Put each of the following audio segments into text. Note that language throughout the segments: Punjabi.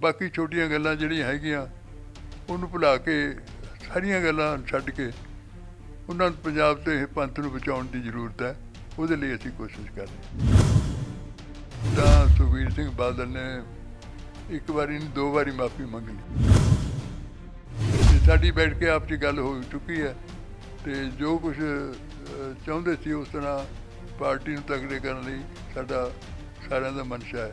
ਬਾਕੀ ਛੋਟੀਆਂ ਗੱਲਾਂ ਜਿਹੜੀਆਂ ਹੈਗੀਆਂ, ਉਹਨੂੰ ਭੁਲਾ ਕੇ ਸਾਰੀਆਂ ਗੱਲਾਂ ਛੱਡ ਕੇ ਉਹਨਾਂ ਨੂੰ ਪੰਜਾਬ ਤੇ ਪੰਥ ਨੂੰ ਬਚਾਉਣ ਦੀ ਜ਼ਰੂਰਤ ਹੈ, ਉਹਦੇ ਲਈ ਅਸੀਂ ਕੋਸ਼ਿਸ਼ ਕਰ ਰਹੇ ਤਾਂ ਸੁਖਬੀਰ ਸਿੰਘ ਬਾਦਲ ਨੇ ਇੱਕ ਵਾਰੀ ਨਹੀਂ, ਦੋ ਵਾਰੀ ਮਾਫੀ ਮੰਗ ਲਈ। ਸਾਡੀ ਬੈਠ ਕੇ ਆਪ 'ਚ ਗੱਲ ਹੋ ਚੁੱਕੀ ਹੈ ਤੇ ਜੋ ਕੁਝ ਚਾਹੁੰਦੇ ਸੀ ਉਸ ਤਰ੍ਹਾਂ ਪਾਰਟੀ ਨੂੰ ਤਗੜੇ ਕਰਨ ਲਈ ਸਾਡਾ ਸਾਰਿਆਂ ਦਾ ਮਨਸ਼ਾ ਹੈ।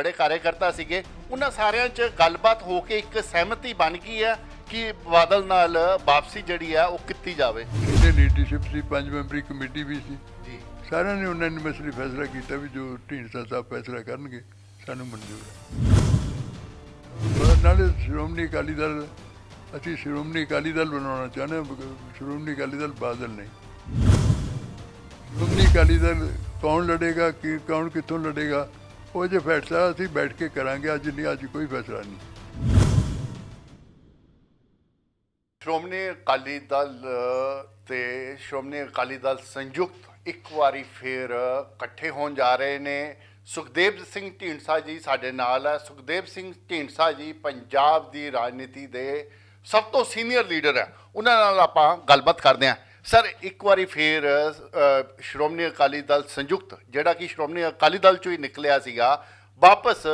ਬੜੇ ਕਾਰਜਕਰਤਾ ਸੀਗੇ। ਉਹਨਾਂ ਸਾਰਿਆਂ 'ਚ ਗੱਲਬਾਤ ਹੋ ਕੇ ਇੱਕ ਸਹਿਮਤੀ ਬਣ ਗਈ ਹੈ ਕਿ ਬਾਦਲ ਨਾਲ ਵਾਪਸੀ ਜਿਹੜੀ ਆ ਉਹ ਕੀਤੀ ਜਾਵੇ। ਇਹਦੇ ਲੀਡਰਸ਼ਿਪ ਸੀ ਪੰਜ ਮੈਂਬਰੀ ਕਮੇਟੀ ਵੀ ਸੀ। ਜੀ। ਸਾਰਿਆਂ ਨੇ ਉਹਨਾਂ ਨੇ ਮਸਲੀ ਫੈਸਲਾ ਕੀਤਾ ਵੀ ਜੋ ਢੀਂਡਸਾ ਸਾਹਿਬ ਫੈਸਲਾ ਕਰਨਗੇ ਸਾਨੂੰ ਮਨਜ਼ੂਰ ਹੈ। ਨਾਲੇ ਸ਼੍ਰੋਮਣੀ ਅਕਾਲੀ ਦਲ ਅਸੀਂ ਸ਼੍ਰੋਮਣੀ ਅਕਾਲੀ ਦਲ ਬਣਾਉਣਾ ਚਾਹੁੰਦੇ ਸ਼੍ਰੋਮਣੀ ਅਕਾਲੀ ਦਲ ਬਾਦਲ ਨਹੀਂ। ਸ਼੍ਰੋਮਣੀ ਅਕਾਲੀ ਦਲ ਕੌਣ ਲੜੇਗਾ ਕਿ ਕੌਣ ਕਿੱਥੋਂ ਲੜੇਗਾ ਉਹ ਜੇ ਫੈਸਲਾ ਅਸੀਂ ਬੈਠ ਕੇ ਕਰਾਂਗੇ, ਅੱਜ ਨਹੀਂ, ਅੱਜ ਕੋਈ ਫੈਸਲਾ ਨਹੀਂ। ਸ਼੍ਰੋਮਣੀ ਅਕਾਲੀ ਦਲ ਤੇ ਸ਼੍ਰੋਮਣੀ ਅਕਾਲੀ ਦਲ ਸੰਯੁਕਤ ਇੱਕ ਵਾਰੀ ਫੇਰ ਇਕੱਠੇ ਹੋਣ ਜਾ ਰਹੇ ਨੇ। ਸੁਖਦੇਵ ਸਿੰਘ ਢੀਂਡਸਾ ਜੀ ਸਾਡੇ ਨਾਲ ਹੈ। ਸੁਖਦੇਵ ਸਿੰਘ ਢੀਂਡਸਾ ਜੀ ਪੰਜਾਬ ਦੀ ਰਾਜਨੀਤੀ ਦੇ ਸਭ ਤੋਂ ਸੀਨੀਅਰ ਲੀਡਰ ਹੈ। ਉਹਨਾਂ ਨਾਲ ਆਪਾਂ ਗੱਲਬਾਤ ਕਰਦੇ ਹਾਂ। ਸਰ ਇੱਕ ਵਾਰੀ ਫੇਰ ਅ, ਸ਼੍ਰੋਮਣੀ ਅਕਾਲੀ ਦਲ ਸੰਯੁਕਤ ਜਿਹੜਾ ਕਿ ਸ਼੍ਰੋਮਣੀ ਅਕਾਲੀ ਦਲ ਚੋਂ ਹੀ ਨਿਕਲਿਆ ਸੀਗਾ ਵਾਪਸ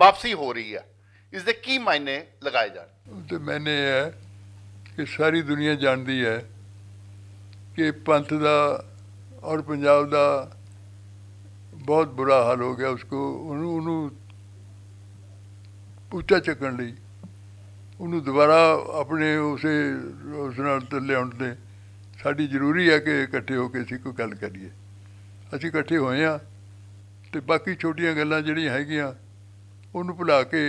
ਵਾਪਸੀ ਹੋ ਰਹੀ ਹੈ। ਇਸ ਦੇ ਕੀ ਮਾਇਨੇ ਲਗਾਏ ਜਾਣ? ਤੇ ਮੈਨੇ ਇਹ ਹੈ ਕਿ ਸਾਰੀ ਦੁਨੀਆ ਜਾਣਦੀ ਹੈ ਕਿ ਪੰਥ ਦਾ ਔਰ ਪੰਜਾਬ ਦਾ ਬਹੁਤ ਬੁਰਾ ਹਾਲ ਹੋ ਗਿਆ ਉਸਕੋ। ਉਹਨੂੰ ਉਹਨੂੰ ਉੱਚਾ ਚੱਕਣ ਲਈ ਉਹਨੂੰ ਦੁਬਾਰਾ ਆਪਣੇ ਉਸੇ ਉਸ ਨਾਲ ਤੇ ਲਿਆਉਣ ਤੇ ਸਾਡੀ ਜ਼ਰੂਰੀ ਹੈ ਕਿ ਇਕੱਠੇ ਹੋ ਕੇ ਅਸੀਂ ਕੋਈ ਗੱਲ ਕਰੀਏ। ਅਸੀਂ ਇਕੱਠੇ ਹੋਏ ਆ ਤੇ ਬਾਕੀ ਛੋਟੀਆਂ ਗੱਲਾਂ ਜਿਹੜੀਆਂ ਹੈਗੀਆਂ, ਉਹਨੂੰ ਭੁਲਾ ਕੇ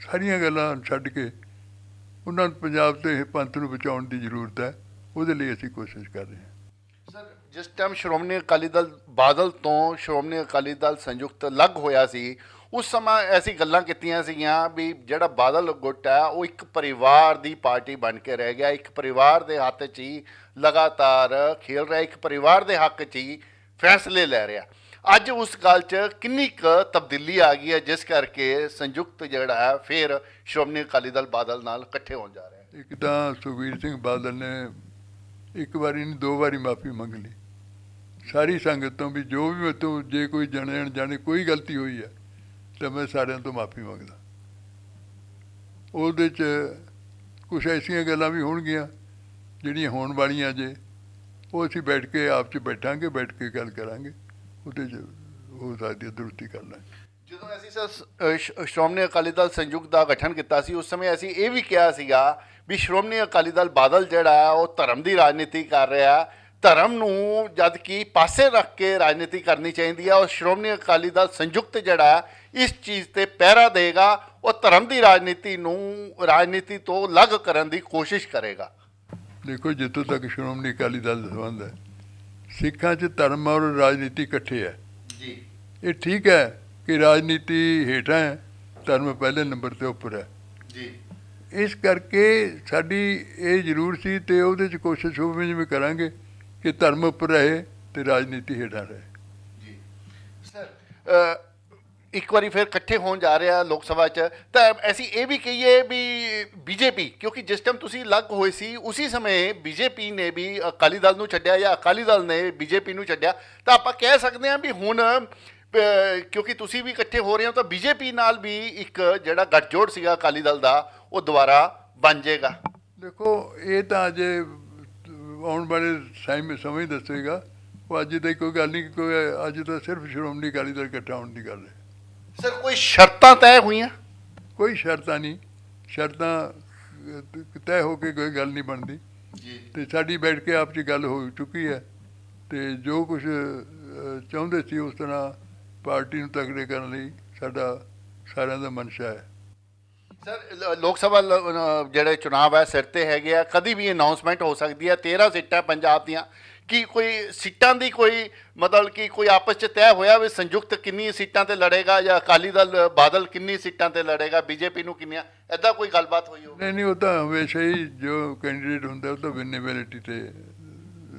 ਸਾਰੀਆਂ ਗੱਲਾਂ ਛੱਡ ਕੇ ਉਹਨਾਂ ਨੂੰ ਪੰਜਾਬ ਤੇ ਪੰਥ ਨੂੰ ਬਚਾਉਣ ਦੀ ਜ਼ਰੂਰਤ ਹੈ, ਉਹਦੇ ਲਈ ਅਸੀਂ ਕੋਸ਼ਿਸ਼ ਕਰ ਰਹੇ ਹਾਂ। ਸਰ, ਜਿਸ ਟਾਈਮ ਸ਼੍ਰੋਮਣੀ ਅਕਾਲੀ ਦਲ ਬਾਦਲ ਤੋਂ ਸ਼੍ਰੋਮਣੀ ਅਕਾਲੀ ਦਲ ਸੰਯੁਕਤ ਲੱਗ ਹੋਇਆ ਸੀ, ਉਸ ਸਮਾਂ ਐਸੀ ਗੱਲਾਂ ਕੀਤੀਆਂ ਸੀਗੀਆਂ ਵੀ ਜਿਹੜਾ ਬਾਦਲ ਗੁੱਟ ਹੈ, ਉਹ ਇੱਕ ਪਰਿਵਾਰ ਦੀ ਪਾਰਟੀ ਬਣ ਕੇ ਰਹਿ ਗਿਆ, ਇੱਕ ਪਰਿਵਾਰ ਦੇ ਹੱਥ 'ਚ ਹੀ ਲਗਾਤਾਰ ਖੇਲ ਰਿਹਾ, ਇੱਕ ਪਰਿਵਾਰ ਦੇ ਹੱਕ 'ਚ ਹੀ ਫੈਸਲੇ ਲੈ ਰਿਹਾ। ਅੱਜ ਉਸ ਗੱਲ 'ਚ ਕਿੰਨੀ ਕੁ ਤਬਦੀਲੀ ਆ ਗਈ ਹੈ, ਜਿਸ ਕਰਕੇ ਸੰਯੁਕਤ ਜਿਹੜਾ ਹੈ, ਫਿਰ ਸ਼੍ਰੋਮਣੀ ਅਕਾਲੀ ਦਲ ਬਾਦਲ ਨਾਲ ਇਕੱਠੇ ਹੋਣ ਜਾ ਰਿਹਾ ਇੱਕ ਤਾਂ ਸੁਖਬੀਰ ਸਿੰਘ ਬਾਦਲ ਨੇ ਇੱਕ ਵਾਰੀ ਨਹੀਂ, ਦੋ ਵਾਰੀ ਮਾਫੀ ਮੰਗ ਲਈ। ਸਾਰੀ ਸੰਗਤ ਤੋਂ ਵੀ ਜੋ ਵੀ ਮੇਤੋਂ ਜੇ ਕੋਈ ਜਾਣੇ ਜਾਣੇ ਕੋਈ ਗਲਤੀ ਹੋਈ ਹੈ, ਤਾਂ ਮੈਂ ਸਾਰਿਆਂ ਤੋਂ ਮਾਫੀ ਮੰਗਦਾ। ਉਹਦੇ 'ਚ ਕੁਝ ਐਸੀਆਂ ਗੱਲਾਂ ਵੀ ਹੋਣਗੀਆਂ ਜਿਹੜੀਆਂ ਹੋਣ ਵਾਲੀਆਂ ਜੇ, ਉਹ ਅਸੀਂ ਬੈਠ ਕੇ ਆਪ 'ਚ ਬੈਠਾਂਗੇ, ਬੈਠ ਕੇ ਗੱਲ ਕਰਾਂਗੇ। ਉਹਦੇ 'ਚ ਹੋ ਸਕਦੀ ਦਰੁਸਤੀ ਕਰ ਜਦੋਂ ਅਸੀਂ ਸਰ ਸ਼੍ਰੋਮਣੀ ਅਕਾਲੀ ਦਲ ਸੰਯੁਕਤ ਦਾ ਗਠਨ ਕੀਤਾ ਸੀ, ਉਸ ਸਮੇਂ ਅਸੀਂ ਇਹ ਵੀ ਕਿਹਾ ਸੀਗਾ ਵੀ ਸ਼੍ਰੋਮਣੀ ਅਕਾਲੀ ਦਲ ਬਾਦਲ ਜਿਹੜਾ ਹੈ, ਉਹ ਧਰਮ ਦੀ ਰਾਜਨੀਤੀ ਕਰ ਰਿਹਾ ਧਰਮ ਨੂੰ ਜਦ ਕਿ ਪਾਸੇ ਰੱਖ ਕੇ ਰਾਜਨੀਤੀ ਕਰਨੀ ਚਾਹੀਦੀ ਹੈ ਔਰ ਸ਼੍ਰੋਮਣੀ ਅਕਾਲੀ ਦਲ ਸੰਯੁਕਤ ਜਿਹੜਾ ਇਸ ਚੀਜ਼ ਤੇ ਪਹਿਰਾ ਦੇਗਾ, ਉਹ ਧਰਮ ਦੀ ਰਾਜਨੀਤੀ ਨੂੰ, ਰਾਜਨੀਤੀ ਤੋਂ ਅਲੱਗ ਕਰਨ ਦੀ ਕੋਸ਼ਿਸ਼ ਕਰੇਗਾ। ਦੇਖੋ ਜਿੱਥੋਂ ਤੱਕ ਸ਼੍ਰੋਮਣੀ ਅਕਾਲੀ ਦਲ ਦਾ ਸੰਬੰਧ ਹੈ ਸਿੱਖਾਂ 'ਚ ਧਰਮ ਔਰ ਰਾਜਨੀਤੀ ਇਕੱਠੇ ਹੈ। ਜੀ। ਇਹ ਠੀਕ ਹੈ ਕਿ ਰਾਜਨੀਤੀ ਹੇਠਾਂ ਹੈ ਧਰਮ ਪਹਿਲੇ ਨੰਬਰ ਤੇ ਉੱਪਰ ਹੈ। ਜੀ। ਇਸ ਕਰਕੇ ਸਾਡੀ ਇਹ ਜ਼ਰੂਰ ਸੀ ਤੇ ਉਹਦੇ 'ਚ ਕੋਸ਼ਿਸ਼ ਹੋਵੇ ਜਿਵੇਂ ਕਰਾਂਗੇ ਕਿ ਧਰਮ ਉੱਪਰ ਰਹੇ ਤੇ ਰਾਜਨੀਤੀ ਹੇਠਾਂ ਰਹੇ। ਜੀ। ਸਰ ਇੱਕ ਵਾਰੀ ਫਿਰ ਇਕੱਠੇ ਹੋਣ ਜਾ ਰਿਹਾ ਲੋਕ ਸਭਾ 'ਚ, ਤਾਂ ਅਸੀਂ ਇਹ ਵੀ ਕਹੀਏ ਵੀ ਬੀਜੇਪੀ ਕਿਉਂਕਿ ਜਿਸ ਟਾਈਮ ਤੁਸੀਂ ਲੱਗ ਹੋਏ ਸੀ, ਉਸੇ ਸਮੇਂ ਬੀਜੇਪੀ ਨੇ ਵੀ ਅਕਾਲੀ ਦਲ ਨੂੰ ਛੱਡਿਆ ਜਾਂ ਅਕਾਲੀ ਦਲ ਨੇ ਬੀਜੇਪੀ ਨੂੰ ਛੱਡਿਆ, ਤਾਂ ਆਪਾਂ ਕਹਿ ਸਕਦੇ ਹਾਂ ਵੀ ਹੁਣ ਕਿਉਂਕਿ ਤੁਸੀਂ ਵੀ ਇਕੱਠੇ ਹੋ ਰਹੇ ਹੋ, ਤਾਂ ਬੀਜੇਪੀ ਨਾਲ ਵੀ ਇੱਕ ਜਿਹੜਾ ਗੱਠਜੋੜ ਸੀਗਾ ਅਕਾਲੀ ਦਲ ਦਾ, ਉਹ ਦੁਬਾਰਾ ਬਣ ਜਾਏਗਾ। ਦੇਖੋ, ਇਹ ਤਾਂ ਅਜੇ ਆਉਣ ਵਾਲੇ ਟਾਈਮ ਸਮਝ ਹੀ ਦੱਸੇਗਾ। ਉਹ ਅੱਜ ਦੀ ਕੋਈ ਗੱਲ ਨਹੀਂ ਕੋਈ ਅੱਜ ਤਾਂ ਸਿਰਫ ਸ਼੍ਰੋਮਣੀ ਅਕਾਲੀ ਦਲ ਇਕੱਠਾ ਹੋਣ ਦੀ ਗੱਲ ਹੈ। ਸਰ ਕੋਈ ਸ਼ਰਤਾਂ ਤੈਅ ਹੋਈਆਂ? ਕੋਈ ਸ਼ਰਤਾਂ ਨਹੀਂ। ਸ਼ਰਤਾਂ ਤੈਅ ਹੋ ਕੇ ਕੋਈ ਗੱਲ ਨਹੀਂ ਬਣਦੀ। ਜੀ। ਤੇ ਸਾਡੀ ਬੈਠ ਕੇ ਆਪ 'ਚ ਗੱਲ ਹੋ ਚੁੱਕੀ ਹੈ। ਤੇ ਜੋ ਕੁਝ ਚਾਹੁੰਦੇ ਸੀ ਉਸ ਤਰ੍ਹਾਂ ਪਾਰਟੀ ਨੂੰ ਤਗੜੇ ਕਰਨ ਲਈ ਸਾਡਾ ਸਾਰਿਆਂ ਦਾ ਮਨਸ਼ਾ ਹੈ। ਸਰ ਲੋਕ ਸਭਾ ਜਿਹੜੇ ਚੁਣਾਵ ਹੈ ਸਿਰ ਤੇ ਹੈਗੇ ਆ ਕਦੀ ਵੀ ਅਨਾਉਂਸਮੈਂਟ ਹੋ ਸਕਦੀ ਹੈ। 13 ਸੀਟਾਂ ਪੰਜਾਬ ਦੀਆਂ ਕੀ ਕੋਈ ਸੀਟਾਂ ਦੀ ਕੋਈ ਮਤਲਬ ਕਿ ਕੋਈ ਆਪਸ ਚ ਤੈਅ ਹੋਇਆ ਵੀ ਸੰਯੁਕਤ ਕਿੰਨੀ ਸੀਟਾਂ ਤੇ ਲੜੇਗਾ ਜਾਂ ਅਕਾਲੀ ਦਲ ਬਾਦਲ ਕਿੰਨੀ ਸੀਟਾਂ ਤੇ ਲੜੇਗਾ ਬੀਜੇਪੀ ਨੂੰ ਕਿੰਨੀਆਂ? ਐਦਾਂ ਕੋਈ ਗੱਲਬਾਤ ਹੋਈ ਹੋਵੇ? ਨਹੀਂ ਨਹੀਂ ਉਹ ਤਾਂ ਹਮੇਸ਼ਾ ਹੀ ਜੋ ਕੈਂਡੀਡੇਟ ਹੁੰਦਾ ਉਹ ਤਾਂ ਵਿਨੇਬਿਲਿਟੀ ਤੇ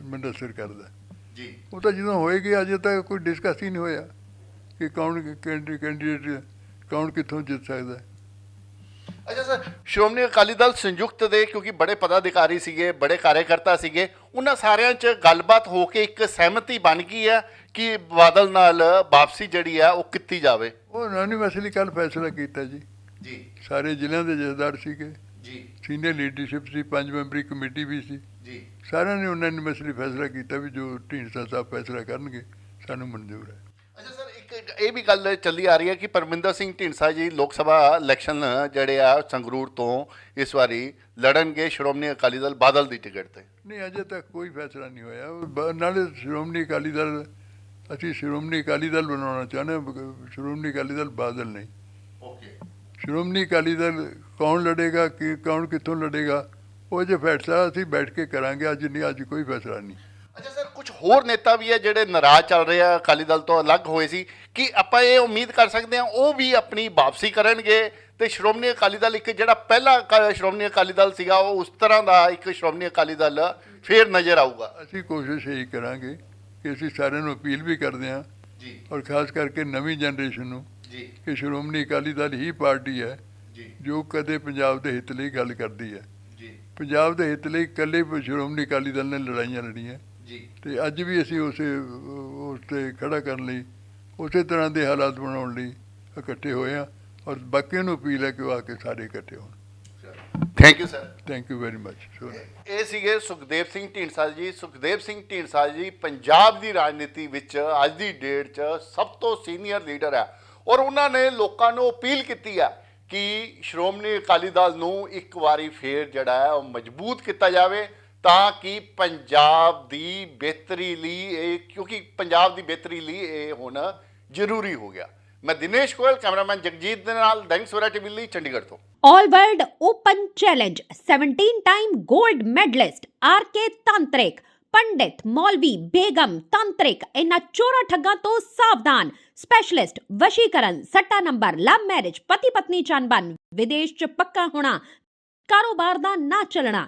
ਮੰਡਸਰ ਕਰਦਾ। ਜੀ। ਉਹ ਤਾਂ ਜਦੋਂ ਹੋਏਗੀ ਅਜੇ ਤੱਕ ਕੋਈ ਡਿਸਕਸ ਹੀ ਨਹੀਂ ਹੋਇਆ ਕਿ ਕੌਣ ਕੈਂਡੀਡੇਟ ਕੌਣ ਕਿੱਥੋਂ ਜਿੱਤ ਸਕਦਾ। ਹੈ। ਅੱਛਾ ਸਰ ਸ਼੍ਰੋਮਣੀ ਅਕਾਲੀ ਦਲ ਸੰਯੁਕਤ ਦੇ ਕਿਉਂਕਿ ਬੜੇ ਪਦਾਧਿਕਾਰੀ ਸੀਗੇ ਬੜੇ ਕਾਰਜਕਰਤਾ ਸੀਗੇ ਉਹਨਾਂ ਸਾਰਿਆਂ 'ਚ ਗੱਲਬਾਤ ਹੋ ਕੇ ਇੱਕ ਸਹਿਮਤੀ ਬਣ ਗਈ ਹੈ ਕਿ ਬਾਦਲ ਨਾਲ ਵਾਪਸੀ ਜਿਹੜੀ ਆ ਉਹ ਕੀਤੀ ਜਾਵੇ। ਉਹ ਯੂਨੀਵਰਸਲੀ ਕੱਲ ਫੈਸਲਾ ਕੀਤਾ ਜੀ। ਜੀ। ਸਾਰੇ ਜ਼ਿਲ੍ਹਿਆਂ ਦੇ ਜਥੇਦਾਰ ਸੀਗੇ। ਜੀ। ਸੀਨੀਅਰ ਲੀਡਰਸ਼ਿਪ ਸੀ ਪੰਜ ਮੈਂਬਰੀ ਕਮੇਟੀ ਵੀ ਸੀ। ਜੀ। ਸਾਰਿਆਂ ਨੇ ਉਹਨਾਂ ਯੂਨੀਵਰਸਲੀ ਫੈਸਲਾ ਕੀਤਾ ਵੀ ਜੋ ਢੀਂਡਸਾ ਸਾਹਿਬ ਫੈਸਲਾ ਕਰਨਗੇ ਸਾਨੂੰ ਮਨਜ਼ੂਰ ਹੈ। ਇਹ ਵੀ ਗੱਲ ਚੱਲੀ ਆ ਰਹੀ ਹੈ ਕਿ ਪਰਮਿੰਦਰ ਸਿੰਘ ਢੀਂਡਸਾ ਜੀ ਲੋਕ ਸਭਾ ਇਲੈਕਸ਼ਨ ਜਿਹੜੇ ਆ ਸੰਗਰੂਰ ਤੋਂ ਇਸ ਵਾਰੀ ਲੜਨਗੇ ਸ਼੍ਰੋਮਣੀ ਅਕਾਲੀ ਦਲ ਬਾਦਲ ਦੀ ਟਿਕਟ ਤੇ। ਨਹੀਂ ਅਜੇ ਤੱਕ ਕੋਈ ਫੈਸਲਾ ਨਹੀਂ ਹੋਇਆ। ਨਾਲੇ ਸ਼੍ਰੋਮਣੀ ਅਕਾਲੀ ਦਲ ਅਸੀਂ ਸ਼੍ਰੋਮਣੀ ਅਕਾਲੀ ਦਲ ਬਣਾਉਣਾ ਚਾਹੁੰਦੇ ਸ਼੍ਰੋਮਣੀ ਅਕਾਲੀ ਦਲ ਬਾਦਲ ਨਹੀਂ। ਓਕੇ। ਸ਼੍ਰੋਮਣੀ ਅਕਾਲੀ ਦਲ ਕੌਣ ਲੜੇਗਾ ਕਿ ਕੌਣ ਕਿੱਥੋਂ ਲੜੇਗਾ ਉਹ ਜੇ ਫੈਸਲਾ ਅਸੀਂ ਬੈਠ ਕੇ ਕਰਾਂਗੇ ਅੱਜ ਨਹੀਂ ਅੱਜ ਕੋਈ ਫੈਸਲਾ ਨਹੀਂ। ਅੱਛਾ ਸਰ ਕੁਝ ਹੋਰ ਨੇਤਾ ਵੀ ਹੈ ਜਿਹੜੇ ਨਾਰਾਜ਼ ਚੱਲ ਰਹੇ ਆ ਅਕਾਲੀ ਦਲ ਤੋਂ ਅਲੱਗ ਹੋਏ ਸੀ ਕਿ ਆਪਾਂ ਇਹ ਉਮੀਦ ਕਰ ਸਕਦੇ ਹਾਂ ਉਹ ਵੀ ਆਪਣੀ ਵਾਪਸੀ ਕਰਨਗੇ? ਤੇ ਸ਼੍ਰੋਮਣੀ ਅਕਾਲੀ ਦਲ ਇੱਕ ਜਿਹੜਾ ਪਹਿਲਾ ਸ਼੍ਰੋਮਣੀ ਅਕਾਲੀ ਦਲ ਸੀਗਾ ਉਹ ਉਸ ਤਰ੍ਹਾਂ ਦਾ ਇੱਕ ਸ਼੍ਰੋਮਣੀ ਅਕਾਲੀ ਦਲ ਫੇਰ ਨਜ਼ਰ ਆਊਗਾ। ਅਸੀਂ ਕੋਸ਼ਿਸ਼ ਇਹੀ ਕਰਾਂਗੇ ਕਿ ਅਸੀਂ ਸਾਰਿਆਂ ਨੂੰ ਅਪੀਲ ਵੀ ਕਰਦੇ ਹਾਂ ਜੀ। ਔਰ ਖਾਸ ਕਰਕੇ ਨਵੀਂ ਜਨਰੇਸ਼ਨ ਨੂੰ ਜੀ। ਕਿ ਸ਼੍ਰੋਮਣੀ ਅਕਾਲੀ ਦਲ ਹੀ ਪਾਰਟੀ ਹੈ ਜੀ। ਜੋ ਕਦੇ ਪੰਜਾਬ ਦੇ ਹਿੱਤ ਲਈ ਗੱਲ ਕਰਦੀ ਹੈ। ਜੀ। ਪੰਜਾਬ ਦੇ ਹਿੱਤ ਲਈ ਇਕੱਲੇ ਸ਼੍ਰੋਮਣੀ ਅਕਾਲੀ ਦਲ ਨੇ ਲੜਾਈਆਂ ਲੜੀਆਂ। ਤੇ ਅੱਜ ਵੀ ਅਸੀਂ ਉਸੇ ਉਸ ਤੇ ਖੜਾ ਕਰਨ ਲਈ ਉਸੇ ਤਰ੍ਹਾਂ ਦੇ ਹਾਲਾਤ ਬਣਾਉਣ ਲਈ ਇਕੱਠੇ ਹੋਏ ਹਾਂ ਔਰ ਬਾਕੀਆਂ ਨੂੰ ਅਪੀਲ ਹੈ ਕਿ ਉਹ ਆ ਕੇ ਸਾਰੇ ਇਕੱਠੇ ਹੋਣ। Thank you sir thank you very much ਇਹ ਸੀਗੇ ਸੁਖਦੇਵ ਸਿੰਘ ਢੀਂਡਸਾ ਜੀ। ਸੁਖਦੇਵ ਸਿੰਘ ਢੀਂਡਸਾ ਜੀ ਪੰਜਾਬ ਦੀ ਰਾਜਨੀਤੀ ਵਿੱਚ ਅੱਜ ਦੀ ਡੇਟ 'ਚ ਸਭ ਤੋਂ ਸੀਨੀਅਰ ਲੀਡਰ ਹੈ ਔਰ ਉਹਨਾਂ ਨੇ ਲੋਕਾਂ ਨੂੰ ਅਪੀਲ ਕੀਤੀ ਹੈ ਕਿ ਸ਼੍ਰੋਮਣੀ ਅਕਾਲੀ ਦਲ ਨੂੰ ਇੱਕ ਵਾਰੀ ਫੇਰ ਜਿਹੜਾ ਹੈ ਉਹ ਮਜ਼ਬੂਤ ਕੀਤਾ ਜਾਵੇ। ਤਾਂ ਕਿ ਪੰਜਾਬ ਦੀ ਬਿਹਤਰੀ ਲਈ ਇਹ, ਕਿਉਂਕਿ ਪੰਜਾਬ ਦੀ ਬਿਹਤਰੀ ਲਈ ਇਹ ਹੁਣ ਜ਼ਰੂਰੀ ਹੋ ਗਿਆ। ਮੈਂ ਦਿਨੇਸ਼ ਗੋਇਲ, ਕੈਮਰਾਮੈਨ ਜਗਜੀਤ ਦੇ ਨਾਲ ਦੈਨਿਕ ਸਵੇਰਾ ਟੀਵੀ ਲਈ ਚੰਡੀਗੜ੍ਹ ਤੋਂ। All World Open Challenge 17 time gold medalist RK Tantrik ਪੰਡਿਤ ਮੌਲਵੀ ਬੇਗਮ ਤੰਤਰਿਕ ਇਹਨਾਂ ਚੋਰਾ ਠੱਗਾਂ ਤੋਂ ਸਾਵਧਾਨ ਸਪੈਸ਼ਲਿਸਟ ਵਸ਼ੀਕਰਨ, ਸੱਟਾ ਨੰਬਰ ਲਵ ਮੈਰਿਜ ਪਤੀ ਪਤਨੀ ਚੰਬਨ ਵਿਦੇਸ਼ ਚ ਪੱਕਾ ਹੋਣਾ, ਕਾਰੋਬਾਰ ਦਾ ਨਾ ਚੱਲਣਾ